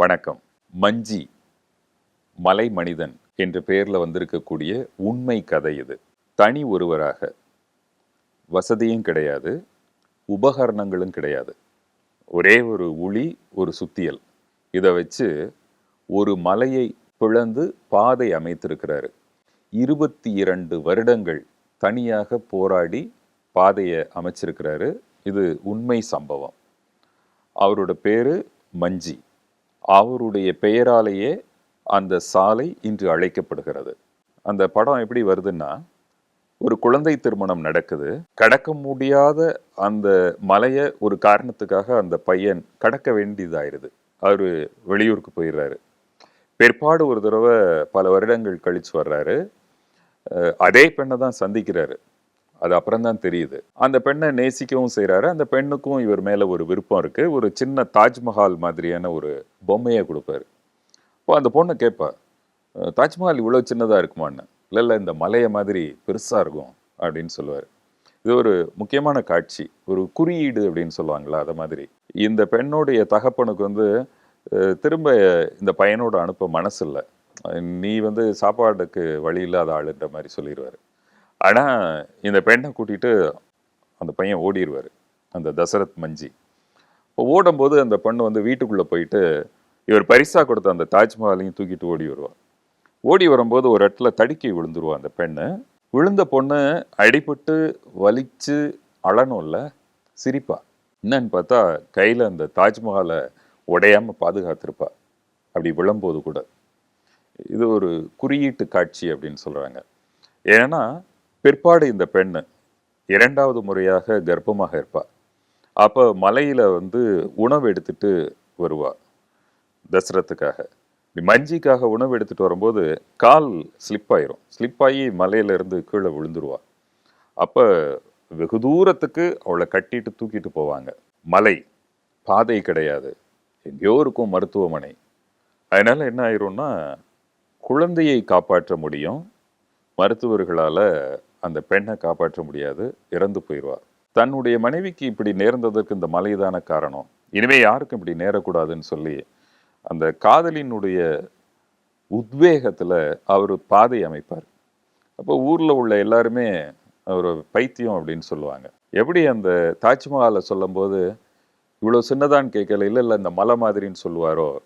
வணக்கம். மஞ்சி மலை மனிதன் என்ற பெயரில் வந்திருக்கக்கூடிய உண்மை கதை இது. தனி ஒருவராக வசதியும் கிடையாது உபகரணங்களும் கிடையாது. ஒரே ஒரு உளி ஒரு சுத்தியல். இதை வச்சு ஒரு மலையை பிளந்து பாதை அமைத்திருக்கிறாரு. இருபத்தி இரண்டு வருடங்கள் தனியாக போராடி பாதையை அமைச்சிருக்கிறாரு. இது உண்மை சம்பவம். அவரோட பேர் மஞ்சி. அவருடைய பெயராலேயே அந்த சாலை இன்று அழைக்கப்படுகிறது. அந்த படம் எப்படி வருதுன்னா ஒரு குழந்தை திருமணம் நடக்குது. கடக்க முடியாத அந்த மலையை ஒரு காரணத்துக்காக அந்த பையன் கடக்க வேண்டியதாயிருது. அவர் வெளியூருக்கு போயிடுறாரு. பிற்பாடு ஒரு தடவை பல வருடங்கள் கழிச்சு வர்றாரு. அதே பெண்ணை தான் சந்திக்கிறாரு. அது அப்புறம் தான் தெரியுது. அந்த பெண்ணை நேசிக்கவும் செய்கிறாரு அந்த பெண்ணுக்கும் இவர் மேலே ஒரு விருப்பம் இருக்குது ஒரு சின்ன தாஜ்மஹால் மாதிரியான ஒரு பொம்மையை கொடுப்பாரு. இப்போ அந்த பொண்ணை கேட்பா தாஜ்மஹால் இவ்வளோ சின்னதாக இருக்குமான்னு? இல்லை இல்லை இந்த மலையை மாதிரி பெருசாக இருக்கும் அப்படின்னு சொல்லுவார். இது ஒரு முக்கியமான காட்சி. ஒரு குறியீடு அப்படின்னு சொல்லுவாங்களா அதை மாதிரி. இந்த பெண்ணுடைய தகப்பனுக்கு வந்து திரும்ப இந்த பையனோட அனுப்ப மனசு இல்லை நீ வந்து சாப்பாடுக்கு வழி இல்லாத ஆளுன்ற மாதிரி சொல்லிடுவார். ஆனால் இந்த பெண்ணை கூட்டிகிட்டு அந்த பையன் ஓடிடுவார் அந்த தசரத் மஞ்சி. இப்போ ஓடும்போது அந்த பெண்ணு வந்து வீட்டுக்குள்ளே போயிட்டு இவர் பரிசாக கொடுத்த அந்த தாஜ்மஹாலையும் தூக்கிட்டு ஓடி வருவார் ஓடி வரும்போது ஒரு இடத்துல தடுக்கி விழுந்துருவா அந்த பெண்ணு. விழுந்த பொண்ணு அடிபட்டு வலிச்சு அழணும்ல சிரிப்பா. என்னன்னு பார்த்தா கையில் அந்த தாஜ்மஹாலை உடையாமல் பாதுகாத்திருப்பா. அப்படி விழும்போது கூட. இது ஒரு குறியீட்டு காட்சி அப்படின்னு சொல்கிறாங்க ஏன்னா பிற்பாடு இந்த பெண் இரண்டாவது முறையாக கர்ப்பமாக இருப்பா. அப்போ மலையில் வந்து உணவு எடுத்துட்டு வருவா. தசரத்துக்காக. மஞ்சிக்காக உணவு எடுத்துகிட்டு வரும்போது கால் ஸ்லிப் ஆயிரும். ஸ்லிப் ஆகி மலையிலேருந்து கீழே விழுந்துருவா. அப்போ வெகு தூரத்துக்கு அவளை கட்டிட்டு தூக்கிட்டு போவாங்க. மலை பாதை கிடையாது. எங்கேயோ இருக்கும் மருத்துவமனை. அதனால் என்ன ஆயிரும்னா குழந்தையை காப்பாற்ற முடியும். மருத்துவர்களால் அந்த பெண்ணை காப்பாற்ற முடியாது இறந்து போயிடுவார். தன்னுடைய மனைவிக்கு இப்படி நேர்ந்ததற்கு இந்த மலைதான காரணம். இனிமே யாருக்கும் இப்படி நேரக்கூடாதுன்னு சொல்லி அந்த காதலினுடைய உத்வேகத்தில் அவர் பாதை அமைப்பார். அப்போ ஊரில் உள்ள எல்லாருமே ஒரு பைத்தியம் அப்படின்னு சொல்லுவாங்க. எப்படி அந்த தாஜ்மஹாலை சொல்லும்போது இவ்வளோ சின்னதான்னு கேட்கல இல்லை இல்லை இந்த மலை மாதிரின்னு சொல்லுவாரோ?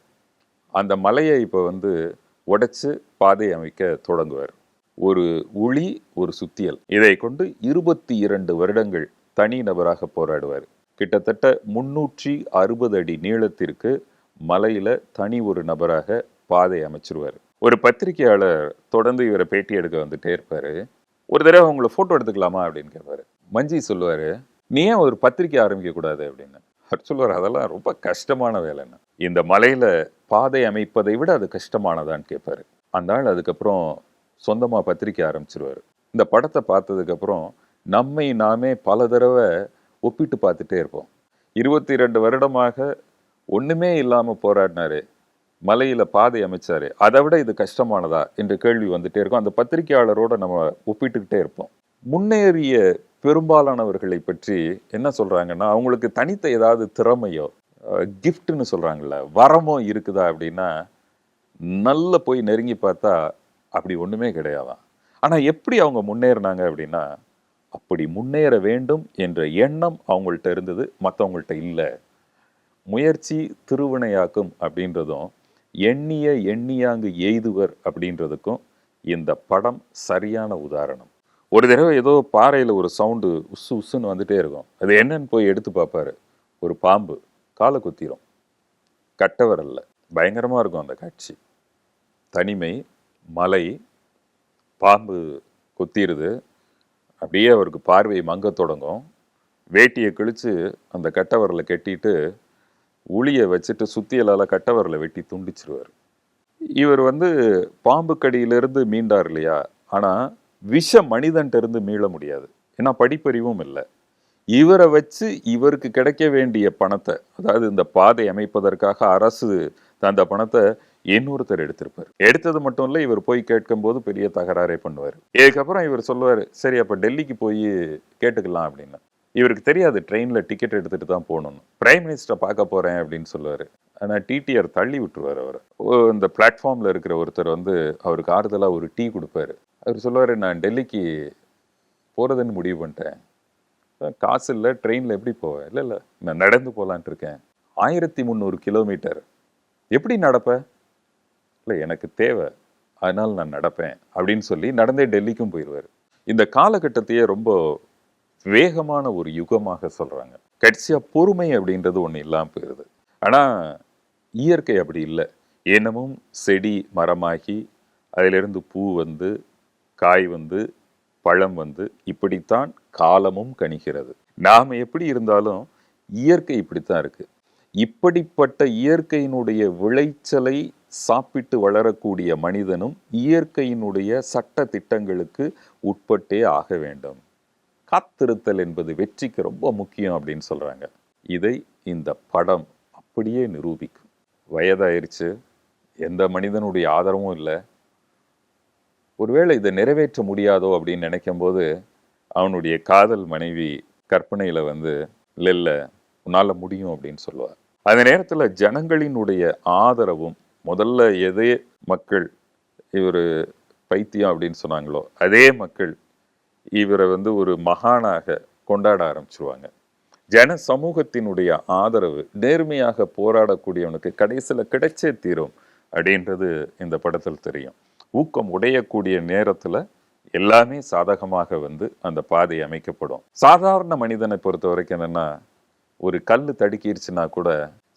அந்த மலையை இப்போ வந்து உடைச்சு பாதை அமைக்க தொடங்குவார். ஒரு உளி ஒரு சுத்தியல். இதை கொண்டு இருபத்தி இரண்டு வருடங்கள் தனி நபராக போராடுவார். கிட்டத்தட்ட முன்னூற்றி அறுபது அடி நீளத்திற்கு மலையில தனி ஒரு நபராக பாதை அமைச்சிருவார். ஒரு பத்திரிகையாளர் தொடர்ந்து இவரை பேட்டி எடுக்க வந்துட்டே இருப்பாரு. ஒரு தடவை உங்களை போட்டோ எடுத்துக்கலாமா அப்படின்னு கேட்பாரு மஞ்சி சொல்லுவாரு நீ ஏன் ஒரு பத்திரிக்கை ஆரம்பிக்க கூடாது அப்படின்னு. அவர் சொல்லுவார் அதெல்லாம் ரொம்ப கஷ்டமான வேலைன்னு. இந்த மலையில பாதை அமைப்பதை விட அது கஷ்டமானதான்னு கேட்பாரு அந்த ஆள் அதுக்கப்புறம் சொந்தமாக பத்திரிக்கை ஆரம்பிச்சிருவார். இந்த படத்தை பார்த்ததுக்கப்புறம் நம்மை நாமே பல தடவை ஒப்பிட்டு பார்த்துட்டே இருப்போம். இருபத்தி ரெண்டு வருடமாக ஒன்றுமே இல்லாமல் போராடினாரு. மலையில் பாதை அமைச்சார். அதை விட இது கஷ்டமானதா என்ற கேள்வி வந்துகிட்டே இருக்கும். அந்த பத்திரிகையாளரோடு நம்ம ஒப்பிட்டுக்கிட்டே இருப்போம். முன்னேறிய பெரும்பாலானவர்களை பற்றி என்ன சொல்கிறாங்கன்னா அவங்களுக்கு தனித்த ஏதாவது திறமையோ கிஃப்ட்னு சொல்கிறாங்கள்ல வரமோ இருக்குதா அப்படின்னா நல்ல போய் நெருங்கி பார்த்தா அப்படி ஒன்றுமே கிடையாதான். ஆனால் எப்படி அவங்க முன்னேறினாங்க அப்படின்னா அப்படி முன்னேற வேண்டும் என்ற எண்ணம் அவங்கள்ட்ட இருந்தது மற்றவங்கள்ட்ட இல்லை. முயற்சி திருவினையாக்கும் அப்படின்றதும் எண்ணிய எண்ணியாங்கு எய்துவர் அப்படின்றதுக்கும் இந்த படம் சரியான உதாரணம். ஒரு தடவை ஏதோ பாறையில் ஒரு சவுண்டு உசு உசுன்னு வந்துட்டே இருக்கும். அது என்னன்னு போய் எடுத்து பார்ப்பாரு. ஒரு பாம்பு காலை குத்திரும். கட்டவரல்ல பயங்கரமாக இருக்கும் அந்த காட்சி. தனிமை மலை பாம்பு கொத்திருது. அப்படியே அவருக்கு பார்வை மங்க தொடங்கும். வேட்டியை கிழித்து அந்த கட்டவரில் கட்டிட்டு உளியை வச்சுட்டு சுத்தியலால் கட்டவரில் வெட்டி துண்டிச்சிருவார். இவர் வந்து பாம்பு கடியிலிருந்து மீண்டார் இல்லையா? ஆனால் விஷ மனிதன்ட்டருந்து மீள முடியாது. ஏன்னா படிப்பறிவும் இல்லை. இவரை வச்சு இவருக்கு கிடைக்க வேண்டிய பணத்தை அதாவது இந்த பாதை அமைப்பதற்காக அரசு தந்த பணத்தை இன்னொருத்தர் எடுத்திருப்பார். எடுத்தது மட்டும் இல்லை இவர் போய் கேட்கும்போது பெரிய தகராறே பண்ணுவார். இதுக்கப்புறம் இவர் சொல்லுவார் சரி அப்போ டெல்லிக்கு போய் கேட்டுக்கலாம் அப்படின்னு. இவருக்கு தெரியாது ட்ரெயினில் டிக்கெட் எடுத்துகிட்டு தான் போகணும்னு. பிரைம் மினிஸ்டரை பார்க்க போகிறேன் அப்படின்னு சொல்லுவார். ஆனால் டிடிஆர் தள்ளி விட்டுருவார் அவர். இந்த பிளாட்ஃபார்மில் இருக்கிற ஒருத்தர் வந்து அவருக்கு ஆறுதலாக ஒரு டீ கொடுப்பாரு. அவர் சொல்லுவார் நான் டெல்லிக்கு போகிறதுன்னு முடிவு பண்ணிட்டேன். காசு இல்லை ட்ரெயினில் எப்படி போவேன் இல்லை இல்லை நான் நடந்து போகலான்ட்டு இருக்கேன். ஆயிரத்தி முந்நூறு கிலோமீட்டர். எப்படி நடப்ப? இல்லை எனக்கு தேவை அதனால் நான் நடப்பேன் அப்படின்னு சொல்லி நடந்தே டெல்லிக்கும் போயிடுவார். இந்த காலகட்டத்தையே ரொம்ப வேகமான ஒரு யுகமாக சொல்கிறாங்க கடைசியாக பொறுமை அப்படின்றது ஒன்று இல்லாமல் போயிடுது ஆனால் இயற்கை அப்படி இல்லை. என்னமும் செடி மரமாகி அதிலிருந்து பூ வந்து காய் வந்து பழம் வந்து இப்படித்தான் காலமும் கணிகிறது. நாம் எப்படி இருந்தாலும் இயற்கை இப்படித்தான் இருக்கு. இப்படிப்பட்ட இயற்கையினுடைய விளைச்சலை சாப்பிட்டு வளரக்கூடிய மனிதனும் இயற்கையினுடைய சட்ட திட்டங்களுக்கு உட்பட்டே ஆக வேண்டும். காத்திருத்தல் என்பது வெற்றிக்கு ரொம்ப முக்கியம் அப்படின்னு சொல்றாங்க. இதை இந்த படம் அப்படியே நிரூபிக்கும். வயதாயிருச்சு எந்த மனிதனுடைய ஆதரவும் இல்லை. ஒருவேளை இதை நிறைவேற்ற முடியாதோ அப்படின்னு நினைக்கும் போது அவனுடைய காதல் மனைவி கற்பனையில வந்து இல்லை உன்னால் முடியும் அப்படின்னு சொல்லுவார் அந்த நேரத்தில் ஜனங்களினுடைய ஆதரவும் முதல்ல எதே மக்கள் இவர் பைத்தியம் அப்படின்னு சொன்னாங்களோ அதே மக்கள் இவரை வந்து ஒரு மகானாக கொண்டாட ஆரம்பிச்சிருவாங்க. ஜன சமூகத்தினுடைய ஆதரவு நேர்மையாக போராடக்கூடியவனுக்கு கடைசியில் கிடைச்சே தீரும் அப்படின்றது இந்த படத்தில் தெரியும். ஊக்கம் உடையக்கூடிய நேரத்தில் எல்லாமே சாதகமாக வந்து அந்த பாதை அமைக்கப்படும். சாதாரண மனிதனை பொறுத்த வரைக்கும் என்னென்னா ஒரு கல் தடுக்கிருச்சுன்னா கூட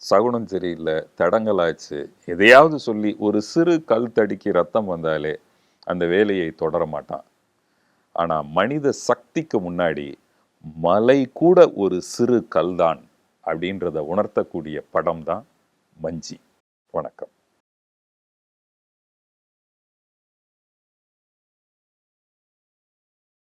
சகுனம் சரியில்லை தடங்கலாச்சு. எதையாவது சொல்லி ஒரு சிறு கல் தடுக்கி ரத்தம் வந்தாலே அந்த வேலையை தொடர மாட்டான். ஆனால் மனித சக்திக்கு முன்னாடி மலை கூட ஒரு சிறு கல்தான் அப்படின்றத உணர்த்தக்கூடிய படம் தான் மஞ்சி. வணக்கம்.